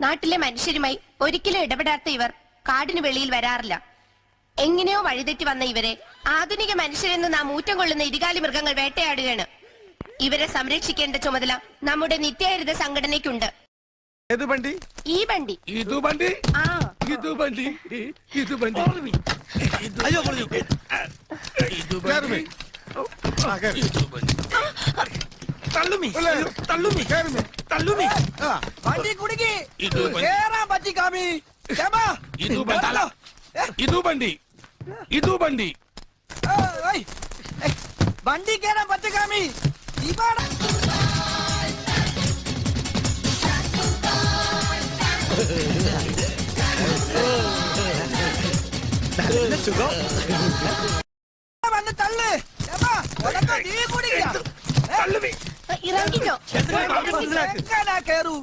നാട്ടിലെ മനുഷ്യരുമായി ഒരിക്കലും ഇടപെടാത്ത ഇവർ കാടിന് വെളിയിൽ വരാറില്ല. എങ്ങനെയോ വഴിതെറ്റി വന്ന ഇവരെ ആധുനിക മനുഷ്യരെന്ന് നാം ഊറ്റം കൊള്ളുന്ന ഇരുകാലി മൃഗങ്ങൾ വേട്ടയാടുകയാണ്. ഇവരെ സംരക്ഷിക്കേണ്ട ചുമതല നമ്മുടെ നിത്യഹരിത സംഘടനയ്ക്കുണ്ട്. ഈ ആ. അയ്യോ தள்ளுமி தள்ளுமி கேளுமி தள்ளுமி. வண்டி குடுக்கி. ஏறா பத்தி காமி. ஏமா. இது பந்தால இது பண்டி இது பண்டி வண்டி கேரா பத்தி காமி. இவாடா. நல்ல சுகம் வந்து தள்ளு. ஏமா உனக்கு நீ குடிக்க. കേറൂ